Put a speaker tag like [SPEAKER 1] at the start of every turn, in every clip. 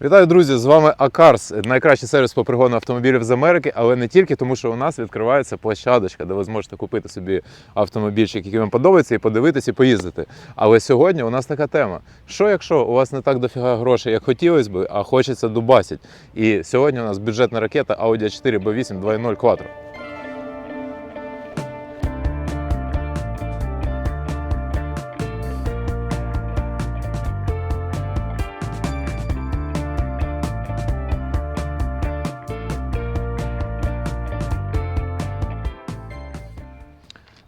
[SPEAKER 1] Вітаю, друзі! З вами Акарс, найкращий сервіс по пригону автомобілів з Америки, але не тільки тому, що у нас відкривається площадочка, де ви зможете купити собі автомобільчик, який вам подобається, і подивитися, і поїздити. Але сьогодні у нас така тема: що якщо у вас не так дофіга грошей, як хотілося б, а хочеться дубасить? І сьогодні у нас бюджетна ракета Audi 4 B8 2.0 Quattro.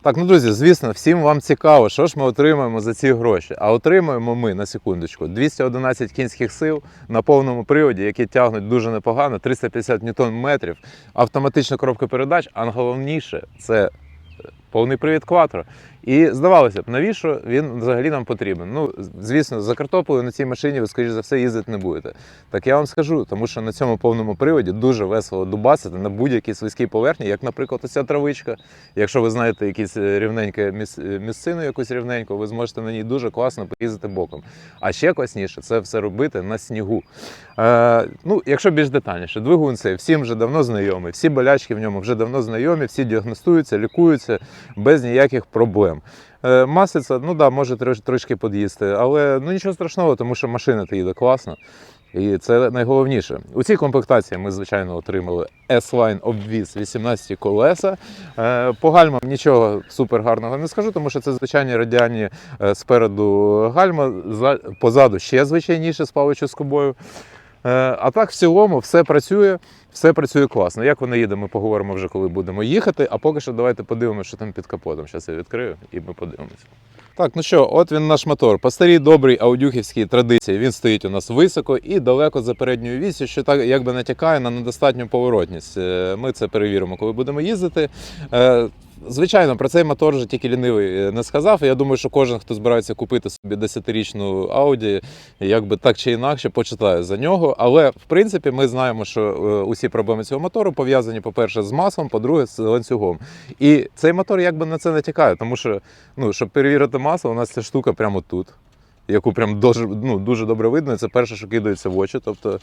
[SPEAKER 1] Так, ну друзі, звісно, всім вам цікаво, що ж ми отримаємо за ці гроші. А отримаємо ми на секундочку 211 кінських сил на повному приводі, які тягнуть дуже непогано, 350 ньютон метрів, автоматична коробка передач, а головніше це повний привід Quattro. І здавалося б, навіщо він взагалі нам потрібен? Ну, звісно, за картоплею на цій машині ви, скоріш за все, їздити не будете. Так я вам скажу, тому що на цьому повному приводі дуже весело дубасити на будь-якій слизькій поверхні, як, наприклад, оця травичка. Якщо ви знаєте якісь рівненьке місцину, якусь рівненьку, ви зможете на ній дуже класно поїздити боком. А ще класніше це все робити на снігу. Е, ну, якщо більш детальніше, двигун цей всім вже давно знайомий, всі болячки в ньому вже давно знайомі, всі діагностуються, лікуються без ніяких проблем. Е, Маслиця, ну да, може трош, трошки під'їсти, але ну нічого страшного, тому що машина то їде класно. І це найголовніше. У цій комплектації ми, звичайно, отримали S-Line обвіз 18 колеса. Е, По гальмам нічого супер гарного не скажу, тому що це звичайні радіальні е, спереду гальма, за- позаду ще звичайніше з паличою скобою. Е, А так, в цілому, все працює, все працює класно. Як вона їде, ми поговоримо вже, коли будемо їхати. А поки що давайте подивимося, що там під капотом. Зараз я відкрию і ми подивимося. Так, ну що, от він наш мотор. По старій добрій аудюхівській традиції він стоїть у нас високо і далеко за передньою вісі, що так якби натякає на недостатню поворотність. Е, Ми це перевіримо, коли будемо їздити. Звичайно, про цей мотор вже тільки лінивий е, не сказав. Я думаю, що кожен, хто збирається купити собі 10-річну Audi, якби так чи інакше почитає за нього. Але в принципі ми знаємо, що е, усі проблеми цього мотору пов'язані, по-перше, з маслом, по-друге, з ланцюгом. І цей мотор якби на це натякає, тому що, ну, щоб перевірити масло, у нас ця штука прямо тут, яку прям дуже, ну, дуже добре видно. Це перше, що кидається в очі. Тобто,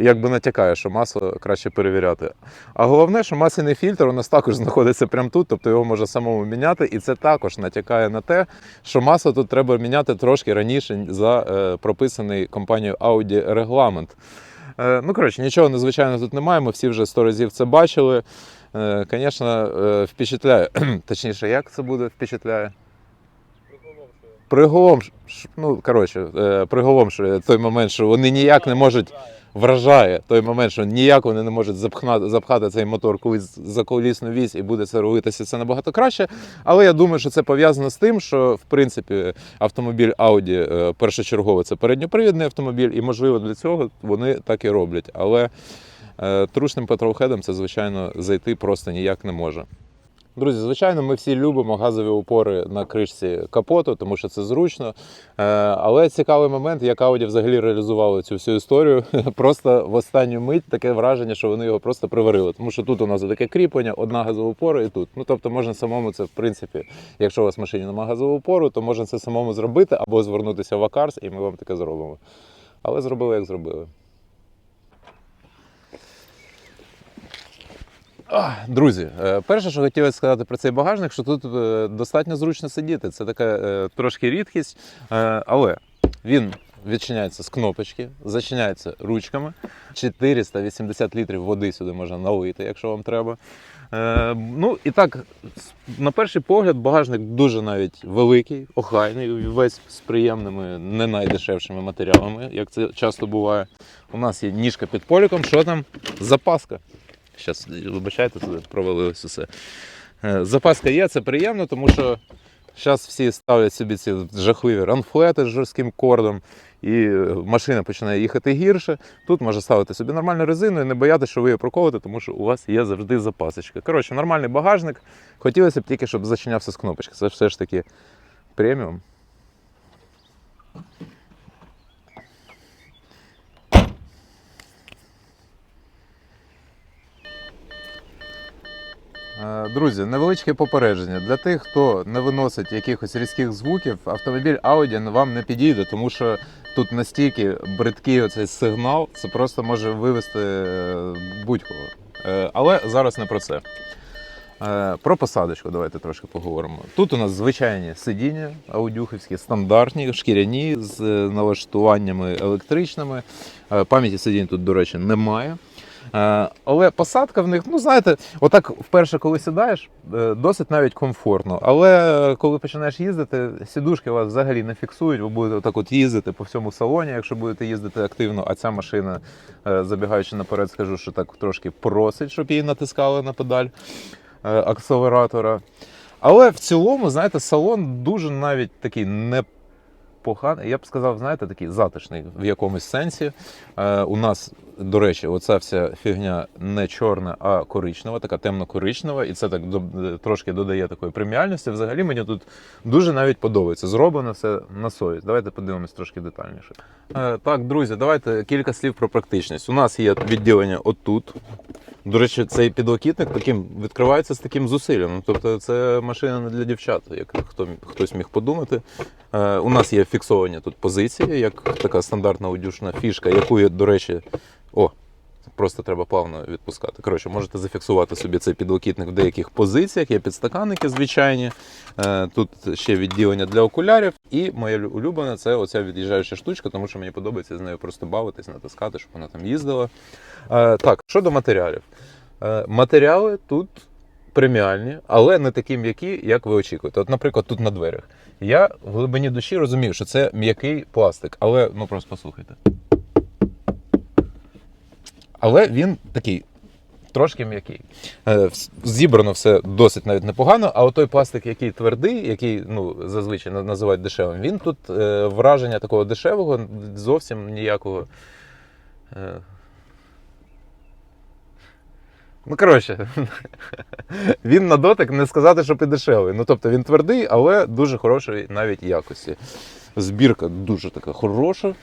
[SPEAKER 1] якби натякає, що масло краще перевіряти. А головне, що масляний фільтр у нас також знаходиться прямо тут, тобто його можна самому міняти, і це також натякає на те, що масло тут треба міняти трошки раніше за е, прописаний компанією Audi регламент. Е, ну, коротше, нічого незвичайного тут немає, ми всі вже сто разів це бачили. Е, Звісно, е, впечатляє. Точніше, як це буде впечатляє? Приголомш... ш- ну, коротше, е, приголомшує той момент, що вони ніяк не можуть вражає той момент, що ніяк вони не можуть запхнати, запхати цей мотор колись за колісну вісь і буде це робитися це набагато краще. Але я думаю, що це пов'язано з тим, що в принципі автомобіль Audi е, першочергово це передньопривідний автомобіль, і можливо для цього вони так і роблять. Але е, трушним петролхедом це, звичайно, зайти просто ніяк не може. Друзі, звичайно, ми всі любимо газові упори на кришці капоту, тому що це зручно. Е, Але цікавий момент, як Audi взагалі реалізували цю всю історію. Просто в останню мить таке враження, що вони його просто приварили. Тому що тут у нас таке кріплення, одна газова опора і тут. Ну тобто можна самому це, в принципі, якщо у вас в машині немає газового опору, то можна це самому зробити або звернутися в Акарс, і ми вам таке зробимо. Але зробили, як зробили. Друзі, е, перше, що хотілося сказати про цей багажник, що тут е, достатньо зручно сидіти. Це така е, трошки рідкість, але він відчиняється з кнопочки, зачиняється ручками. 480 літрів води сюди можна налити, якщо вам треба. Ну і так, на перший погляд, багажник дуже навіть великий, охайний, весь з приємними, не найдешевшими матеріалами, як це часто буває. У нас є ніжка під поліком, що там? Запаска. Зараз, вибачайте, провалилось усе. Е, Запаска є, це приємно, тому що зараз всі ставлять собі ці жахливі ранфлети з жорстким кордом, і е, машина починає їхати гірше. Тут можна ставити собі нормальну резину і не боятися, що ви її проколите, тому що у вас є завжди запасочка. Коротше, нормальний багажник. Хотілося б тільки, щоб зачинявся з кнопочки. Це все ж таки преміум. Друзі, невеличке попередження. Для тих, хто не виносить якихось різких звуків, автомобіль Audi вам не підійде, тому що тут настільки бридкий оцей сигнал, це просто може вивести е, будь-кого. Е, Але зараз не про це. Е, Про посадочку давайте трошки поговоримо. Тут у нас звичайні сидіння аудюхівські, стандартні, шкіряні з е, налаштуваннями електричними. Е, Пам'яті сидінь тут, до речі, немає. Е, Але посадка в них, ну знаєте, отак вперше, коли сідаєш, е, досить навіть комфортно. Але коли починаєш їздити, сідушки вас взагалі не фіксують. Ви будете отак от їздити по всьому салоні, якщо будете їздити активно. А ця машина, е, забігаючи наперед, скажу, що так трошки просить, щоб її натискали на педаль акселератора. Але в цілому, знаєте, салон дуже навіть такий непоганий. Я б сказав, знаєте, такий затишний в якомусь сенсі. Е, у нас, до речі, оця вся фігня не чорна, а коричнева, така темно-коричнева, і це так до- трошки додає такої преміальності. Взагалі мені тут дуже навіть подобається. Зроблено все на совість. Давайте подивимось трошки детальніше. Е, так, друзі, давайте кілька слів про практичність. У нас є відділення отут. До речі, цей підлокітник таким відкривається з таким зусиллям. Ну, Тобто це машина не для дівчат, як хто, хтось міг подумати. Е, у нас є фіксовані тут позиції, як така стандартна аудюшна фішка, яку є, до речі, о, просто треба плавно відпускати. Коротше, можете зафіксувати собі цей підлокітник в деяких позиціях, є підстаканники звичайні. Е, тут ще відділення для окулярів. І моя лю- улюблена це оця від'їжджаюча штучка, тому що мені подобається з нею просто бавитись, натискати, щоб вона там їздила. Е, так, щодо матеріалів. Е, матеріали тут преміальні, але не такі м'які, як ви очікуєте. От, наприклад, тут на дверях. Я в глибині душі розумів, що це м'який пластик, але ну просто послухайте. Але він такий. Трошки м'який. Е, Зібрано все досить навіть непогано, а той пластик, який твердий, який ну, зазвичай називають дешевим, він тут е, враження такого дешевого зовсім ніякого. Е, Ну, коротше, він на дотик не сказати, що і дешевий. Ну, тобто він твердий, але дуже хорошої навіть якості. Збірка дуже така хороша.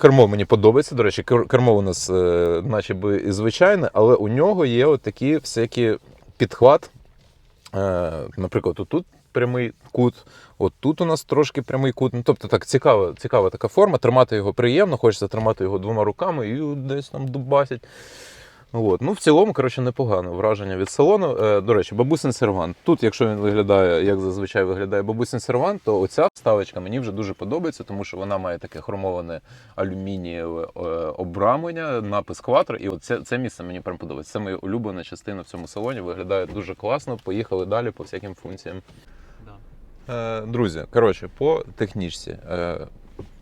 [SPEAKER 1] Кермо мені подобається. До речі, кермо у нас е, наче би і звичайне, але у нього є от такі всякі підхват. Е, наприклад, отут прямий кут, от тут у нас трошки прямий кут. Ну, тобто так цікава, цікава така форма. Тримати його приємно, хочеться тримати його двома руками і десь там дубасять. От. Ну, в цілому, коротше, непогано враження від салону. Е, до речі, бабусин сервант. Тут, якщо він виглядає, як зазвичай виглядає бабусин сервант, то оця вставочка мені вже дуже подобається, тому що вона має таке хромоване алюмінієве е, обрамлення, напис кватро. І це, це місце мені прям подобається. Це моя улюблена частина в цьому салоні. Виглядає дуже класно. Поїхали далі по всяким функціям.
[SPEAKER 2] Да.
[SPEAKER 1] Е, Друзі, коротше, по технічці. е,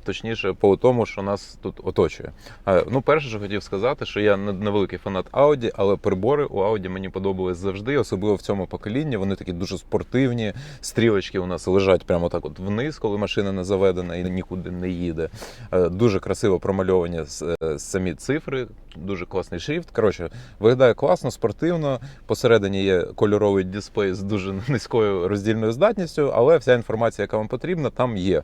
[SPEAKER 1] Точніше, по тому, що нас тут оточує. Е, Ну, перше, що хотів сказати, що я невеликий фанат Audi, але прибори у Audi мені подобались завжди, особливо в цьому поколінні. Вони такі дуже спортивні. Стрілочки у нас лежать прямо так от вниз, коли машина не заведена і нікуди не їде. Е, Дуже красиво промальовані е, самі цифри, дуже класний шрифт. Коротше, виглядає класно, спортивно. Посередині є кольоровий дисплей з дуже низькою роздільною здатністю, але вся інформація, яка вам потрібна, там є.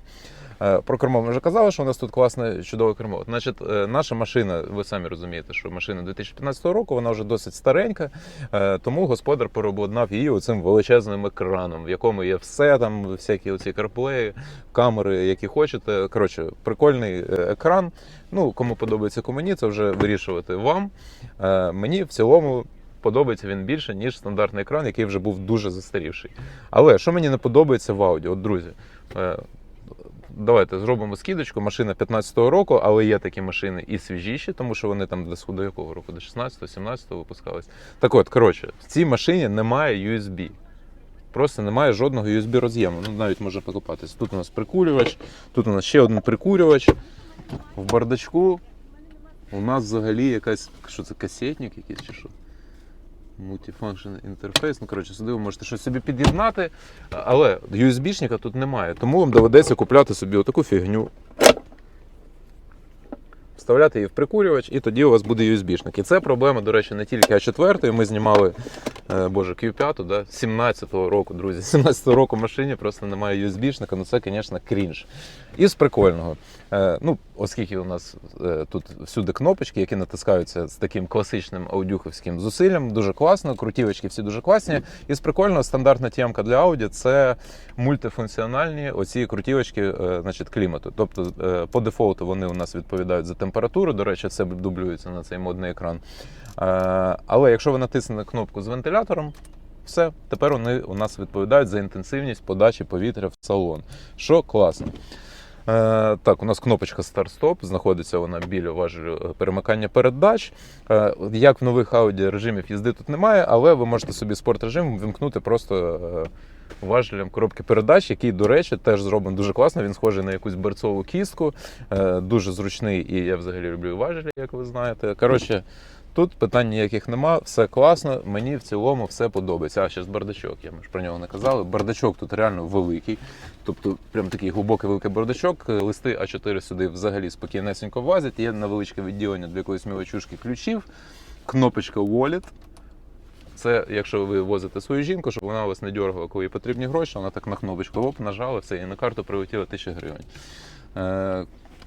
[SPEAKER 1] Е, Про кермо ми вже казали, що у нас тут класне чудове кермо. Значить, е, наша машина, ви самі розумієте, що машина 2015 року, вона вже досить старенька, е, тому господар переобладнав її оцим величезним екраном, в якому є все, там всякі оці карплеї, камери, які хочете. Коротше, прикольний екран. Ну, кому подобається кому ні, це вже вирішувати вам. Мені в цілому. Подобається він більше, ніж стандартний екран, який вже був дуже застарівший. Але що мені не подобається в ауді, от друзі, давайте зробимо скидочку. Машина 15-го року, але є такі машини і свіжіші, тому що вони там до якого року? До 16-го, 17-го випускались. Так от, коротше, в цій машині немає USB. Просто немає жодного USB роз'єму. Ну, навіть може покупатись. Тут у нас прикурювач, тут у нас ще один прикурювач. В бардачку у нас взагалі якась. Що це касетник якийсь чи що? Multifunction інтерфейс. Ну, коротше, сюди ви можете щось собі під'єднати, але USB-шника тут немає, тому вам доведеться купляти собі отаку фігню. Вставляти її в прикурювач, і тоді у вас буде USB-шник. І це проблема, до речі, не тільки А4. Ми знімали е, боже, Q5, да, 17-го року, друзі. 17-го року в машині просто немає USB-шника, ну це, звісно, крінж. І з прикольного. Е, ну, оскільки у нас е, тут всюди кнопочки, які натискаються з таким класичним аудюховським зусиллям, дуже класно, крутівочки всі дуже класні. І з прикольного стандартна тємка для Audi це мультифункціональні оці крутівочки е, значить, клімату. Тобто е, по дефолту вони у нас відповідають за температуру. До речі, це дублюється на цей модний екран. Але якщо ви натиснете кнопку з вентилятором, все, тепер вони у нас відповідають за інтенсивність подачі повітря в салон, що класно. Е, так, у нас кнопочка старт-стоп, знаходиться вона біля важелю е, перемикання передач. Е, як в нових Audi режимів їзди тут немає, але ви можете собі спорт режим вимкнути просто важелем коробки передач, який, до речі, теж зроблений дуже класно. Він схожий на якусь берцову кістку, дуже зручний, і я взагалі люблю важелі, як ви знаєте. Коротше, Тут питань ніяких нема, все класно. Мені в цілому все подобається. А ще з бардачок, я ми ж про нього не казали. Бардачок тут реально великий. Тобто, прям такий глибокий великий бардачок. Листи А4 сюди взагалі спокійнесенько влазять. Є невеличке відділення для якоїсь мілочушки ключів, кнопочка Wallet. Це якщо ви возите свою жінку, щоб вона вас не дергала, коли їй потрібні гроші, вона так на кнопочку оп, нажала, все, і на карту прилетіло 1000 гривень.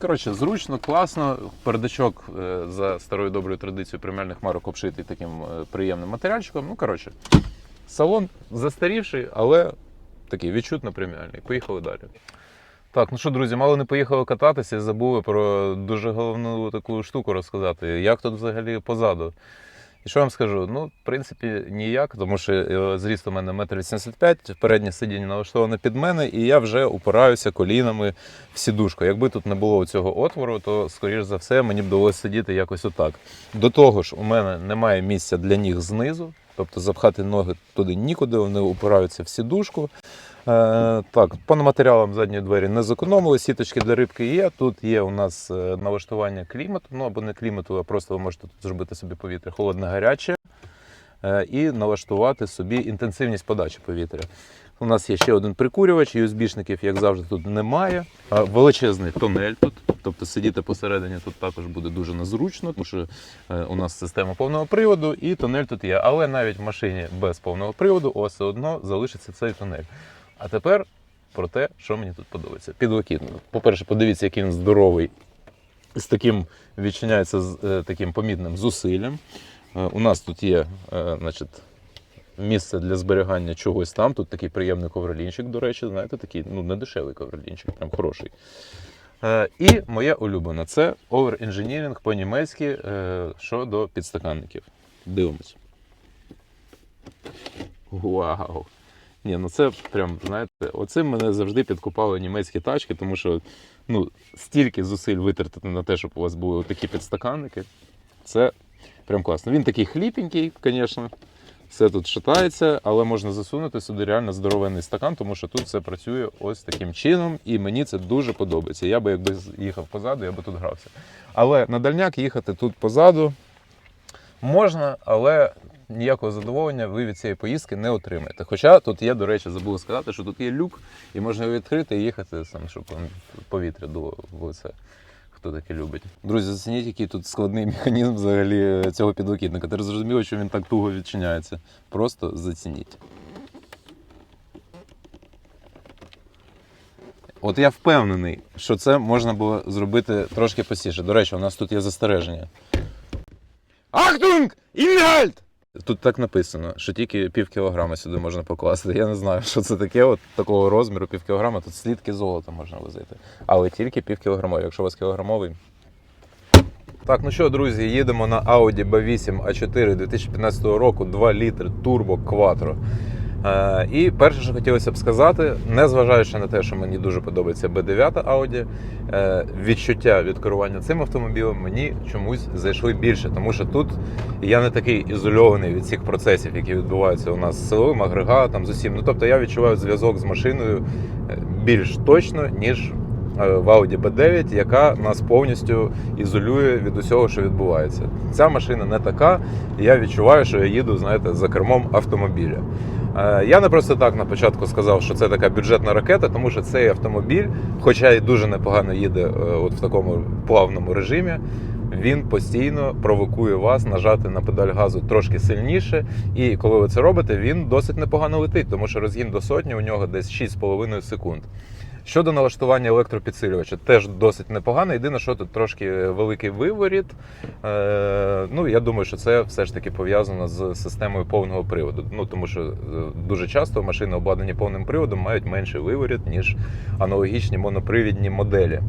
[SPEAKER 1] Коротше, зручно, класно. Передачок е, за старою доброю традицією преміальних марок обшитий таким е, приємним матеріальчиком. Ну, коротше, салон застарівший, але такий відчутно преміальний. Поїхали далі. Так, ну що, друзі, мало не поїхали кататися і забули про дуже головну таку штуку розказати. Як тут взагалі позаду? І що я вам скажу? Ну, в принципі, ніяк, тому що е, зріст у мене 1,85 м, переднє сидіння налаштоване під мене, і я вже упираюся колінами в сідушку. Якби тут не було цього отвору, то, скоріш за все, мені б довелося сидіти якось отак. До того ж, у мене немає місця для ніг знизу, тобто запхати ноги туди нікуди, вони упираються в сідушку. Е, так, по матеріалам задні двері не зекономили, сіточки для рибки є. Тут є у нас е, налаштування клімату, ну або не клімату, а просто ви можете тут зробити собі повітря холодне гаряче е, і налаштувати собі інтенсивність подачі повітря. У нас є ще один прикурювач, USB-шників, як завжди, тут немає. Величезний тонель тут, тобто сидіти посередині тут також буде дуже незручно, тому що у нас система повного приводу і тонель тут є. Але навіть в машині без повного приводу все одно залишиться цей тонель. А тепер про те, що мені тут подобається. Підлокітник. По-перше, подивіться, який він здоровий. З таким відчиняється з е, таким помітним зусиллям. Е, У нас тут є е, значить, місце для зберігання чогось там. Тут такий приємний ковролінчик, до речі, знаєте, такий ну, не дешевий ковролінчик, прям хороший. Е, І моє улюблене це овер-інженіринг по-німецьки е, щодо підстаканників. Дивимось. Вау! Ні, ну це прям, знаєте, оцим мене завжди підкупали німецькі тачки, тому що ну, стільки зусиль витратити на те, щоб у вас були такі підстаканники. Це прям класно. Він такий хліпенький, звісно. Все тут шатається, але можна засунути сюди реально здоровенний стакан, тому що тут все працює ось таким чином, і мені це дуже подобається. Я би якби їхав позаду, я би тут грався. Але на дальняк їхати тут позаду можна, але ніякого задоволення ви від цієї поїздки не отримаєте. Хоча тут є, до речі, забув сказати, що тут є люк, і можна його відкрити і їхати сам, щоб повітря дуло в лице. Хто таке любить. Друзі, зацініть, який тут складний механізм взагалі цього підлокітника. Ти зрозуміло, що він так туго відчиняється. Просто зацініть. От я впевнений, що це можна було зробити трошки простіше. До речі, у нас тут є застереження. Ахтунг! Інгальт! Тут так написано, що тільки пів кілограма сюди можна покласти. Я не знаю, що це таке, от такого розміру пів кілограма, тут слідки золота можна возити. Але тільки пів кілограмові. Якщо у вас кілограмовий. Так, ну що, друзі, їдемо на Audi B8 A4 2015 року, 2 літри турбо Quattro. Е, і перше, що хотілося б сказати, незважаючи на те, що мені дуже подобається B9 Audi, е, відчуття від керування цим автомобілем мені чомусь зайшли більше, тому що тут я не такий ізольований від всіх процесів, які відбуваються у нас з силовим агрегатом, з усім. Ну тобто я відчуваю зв'язок з машиною е, більш точно, ніж в Audi B9, яка нас повністю ізолює від усього, що відбувається. Ця машина не така, і я відчуваю, що я їду, знаєте, за кермом автомобіля. Е, Я не просто так на початку сказав, що це така бюджетна ракета, тому що цей автомобіль, хоча і дуже непогано їде е, от в такому плавному режимі, він постійно провокує вас нажати на педаль газу трошки сильніше. І коли ви це робите, він досить непогано летить, тому що розгін до сотні у нього десь 6,5 секунд. Щодо налаштування електропідсилювача, теж досить непогано. Єдине, що тут трошки великий виворіт. Е, ну, я думаю, що це все ж таки пов'язано з системою повного приводу. Ну, тому що е, дуже часто машини, обладнані повним приводом, мають менший виворіт, ніж аналогічні монопривідні моделі.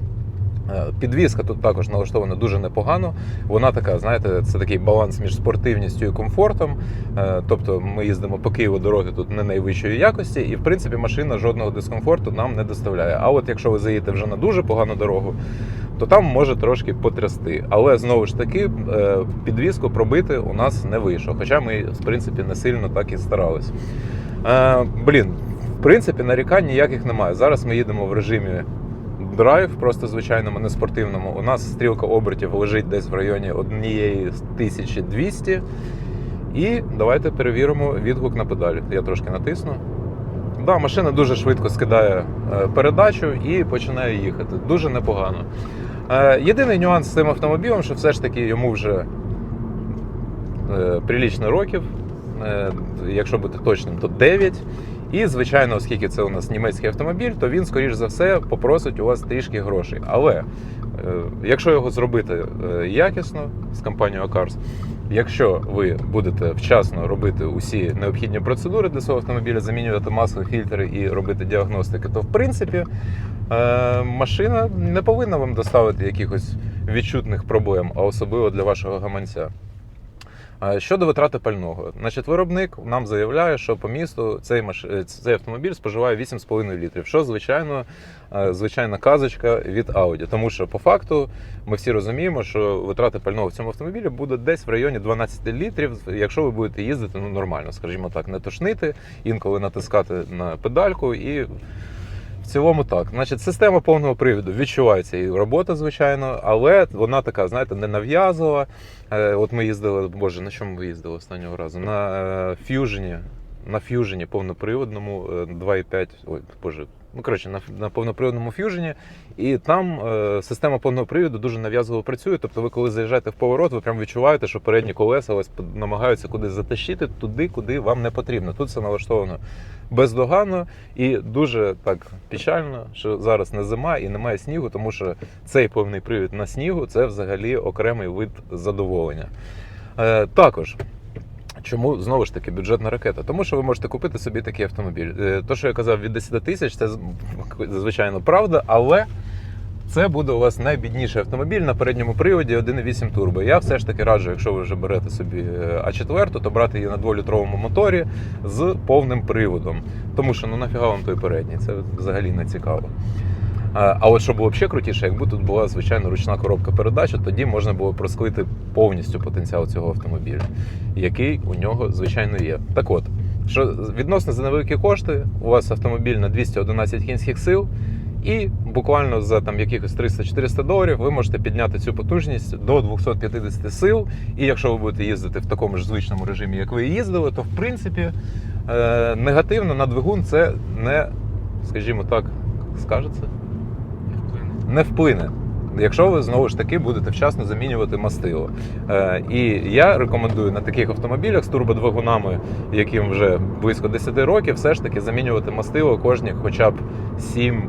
[SPEAKER 1] Е, Підвізка тут також налаштована дуже непогано. Вона така, знаєте, це такий баланс між спортивністю і комфортом. Е, Тобто ми їздимо по Києву, дороги тут не найвищої якості, і в принципі машина жодного дискомфорту нам не доставляє. А от якщо ви заїдете вже на дуже погану дорогу, то там може трошки потрясти. Але знову ж таки, е, підвізку пробити у нас не вийшло. Хоча ми, в принципі, не сильно так і старались. Блін, в принципі, нарікань ніяких немає. Зараз ми їдемо в режимі драйв, просто звичайному, не спортивному. У нас стрілка обертів лежить десь в районі 1200. І давайте перевіримо відгук на педалі. Я трошки натисну. Да, машина дуже швидко скидає е, передачу і починає їхати. Дуже непогано. Е, Єдиний нюанс з цим автомобілем, що все ж таки йому вже е, прилічно років, якщо бути точним, то 9. І, звичайно, оскільки це у нас німецький автомобіль, то він, скоріш за все, попросить у вас трішки грошей. Але е, якщо його зробити е, якісно з компанією Cars, якщо ви будете вчасно робити усі необхідні процедури для свого автомобіля, замінювати масло, фільтри і робити діагностики, то в принципі е, машина не повинна вам доставити якихось відчутних проблем, а особливо для вашого гаманця. Щодо витрати пального, значить, виробник нам заявляє, що по місту цей маш... е, цей автомобіль споживає 8,5 літрів, що звичайно, е, звичайна казочка від Audi. Тому що по факту ми всі розуміємо, що витрати пального в цьому автомобілі буде десь в районі 12 літрів, якщо ви будете їздити ну, нормально, скажімо так, не тошнити, інколи натискати на педальку і. В цілому так. Значить, система повного привіду відчувається і робота, звичайно, але вона така, знаєте, не нав'язова. Е, От ми їздили, боже, на чому ви їздили останнього разу? На ф'южені, на ф'южені повноприводному е, 2,5, ой, боже, ну коротше, на, на повноприводному Fusion, і там е, система повного приводу дуже нав'язливо працює. Тобто, ви коли заїжджаєте в поворот, ви прям відчуваєте, що передні колеса вас намагаються кудись затащити туди, куди вам не потрібно. Тут все налаштовано бездоганно і дуже так печально, що зараз не зима і немає снігу, тому що цей повний привід на снігу це взагалі окремий вид задоволення. Е, також. Чому знову ж таки бюджетна ракета? Тому що ви можете купити собі такий автомобіль. Е, То, що я казав, від 10 тисяч, це звичайно правда, але це буде у вас найбідніший автомобіль на передньому приводі 1.8 турбо. Я все ж таки раджу, якщо ви вже берете собі е, А4, то брати її на 2-літровому моторі з повним приводом. Тому що ну нафіга вам той передній, це взагалі не цікаво. А от що було б ще крутіше, якби тут була звичайно ручна коробка передач, тоді можна було б розкрити повністю потенціал цього автомобіля, який у нього звичайно є. Так от, що відносно за невеликі кошти, у вас автомобіль на 211 кінських сил, і буквально за там якихось 300-400 доларів ви можете підняти цю потужність до 250 сил. І якщо ви будете їздити в такому ж звичному режимі, як ви їздили, то в принципі е, негативно на двигун це не, скажімо так, скажеться не вплине. Якщо ви знову ж таки будете вчасно замінювати мастило. Е, і я рекомендую на таких автомобілях з турбодвигунами, яким вже близько 10 років, все ж таки замінювати мастило кожні хоча б 7,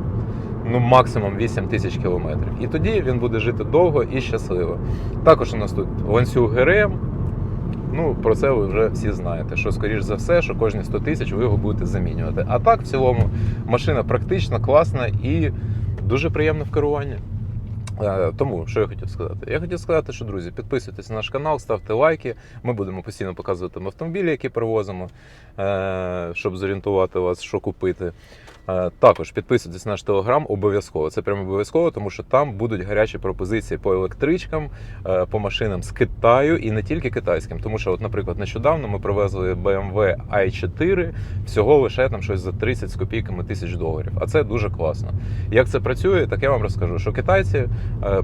[SPEAKER 1] ну максимум 8 тисяч кілометрів. І тоді він буде жити довго і щасливо. Також у нас тут ланцюг ГРМ. Ну, про це ви вже всі знаєте, що, скоріш за все, що кожні 100 тисяч ви його будете замінювати. А так, в цілому, машина практична, класна і дуже приємне в керуванні. Е, Тому що я хотів сказати? Я хотів сказати, що друзі, підписуйтесь на наш канал, ставте лайки. Ми будемо постійно показувати автомобілі, які привозимо, е, щоб зорієнтувати вас, що купити. Е, Також підписуйтесь на наш телеграм обов'язково. Це прямо обов'язково, тому що там будуть гарячі пропозиції по електричкам, по машинам з Китаю і не тільки китайським. Тому що, от, наприклад, нещодавно ми привезли BMW i4 всього лише там щось за 30 з копійками тисяч доларів. А це дуже класно. Як це працює, так я вам розкажу, що китайці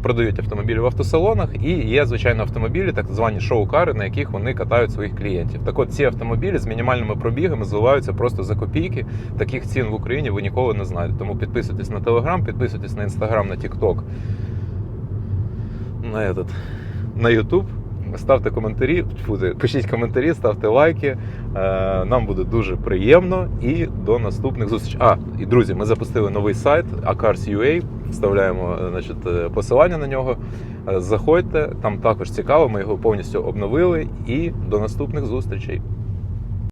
[SPEAKER 1] продають автомобілі в автосалонах, і є звичайно автомобілі, так звані шоу-кари, на яких вони катають своїх клієнтів. Так от ці автомобілі з мінімальними пробігами зливаються просто за копійки. Таких цін в Україні ви ніколи не знаєте. Тому підписуйтесь на телеграм, підписуйтесь на інстаграм, на Тікток. На этот, на YouTube. Ставте коментарі, пишіть коментарі, ставте лайки. Е, Нам буде дуже приємно і до наступних зустрічей. А, і друзі, ми запустили новий сайт Acars.ua, Вставляємо е, значить, е, посилання на нього. Заходьте, там також цікаво. Ми його повністю обновили. І до наступних зустрічей.